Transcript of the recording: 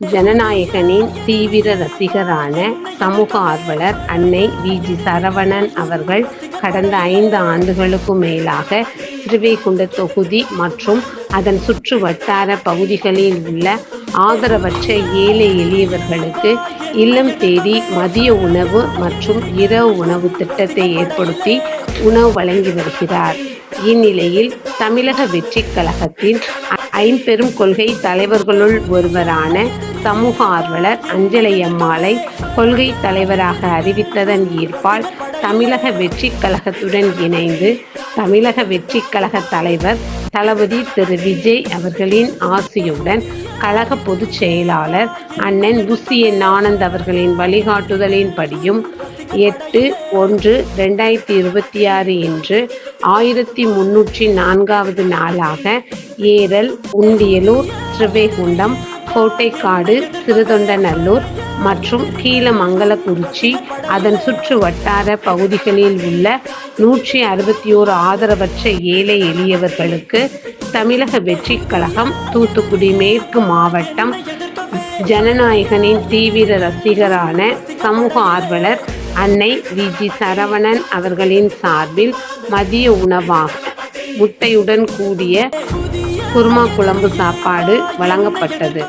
ஜனநாயகனின் தீவிர ரசிகரான சமூக ஆர்வலர் அன்னை வி. ஜி. சரவணன் அவர்கள் கடந்த ஐந்து ஆண்டுகளுக்கும் மேலாக திருவைகுண்ட தொகுதி மற்றும் அதன் சுற்று வட்டார பகுதிகளில் உள்ள ஆதரவற்ற ஏழை எளியவர்களுக்கு இல்லம் தேடி மதிய உணவு மற்றும் இரவு உணவு திட்டத்தை ஏற்படுத்தி உணவு வழங்கி வருகிறார். இந்நிலையில் தமிழக வெற்றி கழகத்தின் ஐம்பெரும் கொள்கை தலைவர்களுள் ஒருவரான சமூக ஆர்வலர் அஞ்சலையம்மாளை கொள்கை தலைவராக அறிவித்ததன் ஈர்ப்பால் தமிழக வெற்றி கழகத்துடன் இணைந்து தமிழக வெற்றி கழக தலைவர் தளபதி திரு விஜய் அவர்களின் ஆசியுடன் கழக பொதுச் செயலாளர் அண்ணன் புசியன் ஆனந்த் அவர்களின் வழிகாட்டுதலின்படியும் எட்டு ஒன்று ரெண்டாயிரத்தி இருபத்தி ஆறு இன்று ஆயிரத்தி முன்னூற்றி நான்காவது நாளாக ஏரல் உண்டியலூர் ஸ்ரீவைகுண்டம் கோட்டைக்காடு சிறுதொண்டநல்லூர் மற்றும் கீழமங்கலக்குறிச்சி அதன் சுற்று வட்டார பகுதிகளில் உள்ள நூற்றி அறுபத்தி ஓரு ஆதரவற்ற ஏழை எளியவர்களுக்கு தமிழக வெற்றிக் கழகம் தூத்துக்குடி மேற்கு மாவட்டம் ஜனநாயகனின் தீவிர ரசிகரான சமூக ஆர்வலர் அன்னை வி. ஜி. சரவணன் அவர்களின் சார்பில் மதிய உணவாக முட்டையுடன் கூடிய குருமா குழம்பு சாப்பாடு வழங்கப்பட்டது.